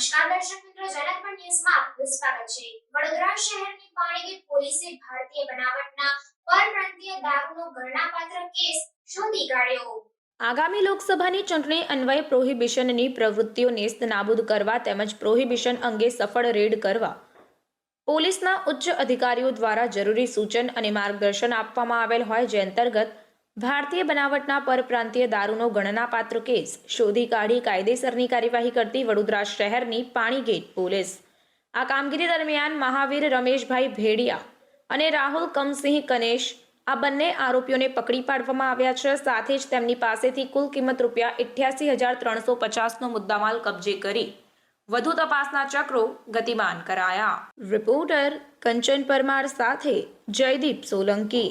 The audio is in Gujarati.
નમસ્કાર દર્શક મિત્રો જનકપણ ન્યૂઝમાં આપનું સ્વાગત છે. વડોદરા શહેરની પાણીગેટ પોલીસે ભારતીય બનાવટના પરપ્રાંતીય દારૂનો ગણનાપાત્ર કેસ શોધી કાઢ્યો. આગામી લોકસભાની ચૂંટણી અન્વયે પ્રોહિબિશનની પ્રવૃત્તિઓ નેસ્ત નાબૂદ કરવા તેમજ પ્રોહિબિશન અંગે સફળ રેડ કરવા. પોલીસના ઉચ્ચ અધિકારીઓ દ્વારા જરૂરી સૂચન અને માર્ગદર્શન આપવામાં આવેલ હોય જે અંતર્ગત ભારતીય બનાવટના પરપ્રાંતીય દારૂનો ગણનાપાત્ર કેસ. શોધી કાઢી કાયદેસરની કાર્યવાહી કરતી વડોદરા શહેરની પાણીગેટ પોલીસ. આ કામગીરી દરમિયાન મહાવીર રમેશભાઈ ભેડિયા અને રાહુલ કમસિંહ કનેશ આ બંને આરોપીઓને પકડી પાડવામાં આવ્યા છે. સાથે જ તેમની પાસેથી કુલ કિંમત રૂપિયા અઠ્યાસી હજાર ત્રણસો પચાસનો મુદ્દામાલ કબજે કરી વધુ તપાસના ચક્રો ગતિમાન કરાયા. રિપોર્ટર કંચન પરમાર સાથે જયદીપ સોલંકી.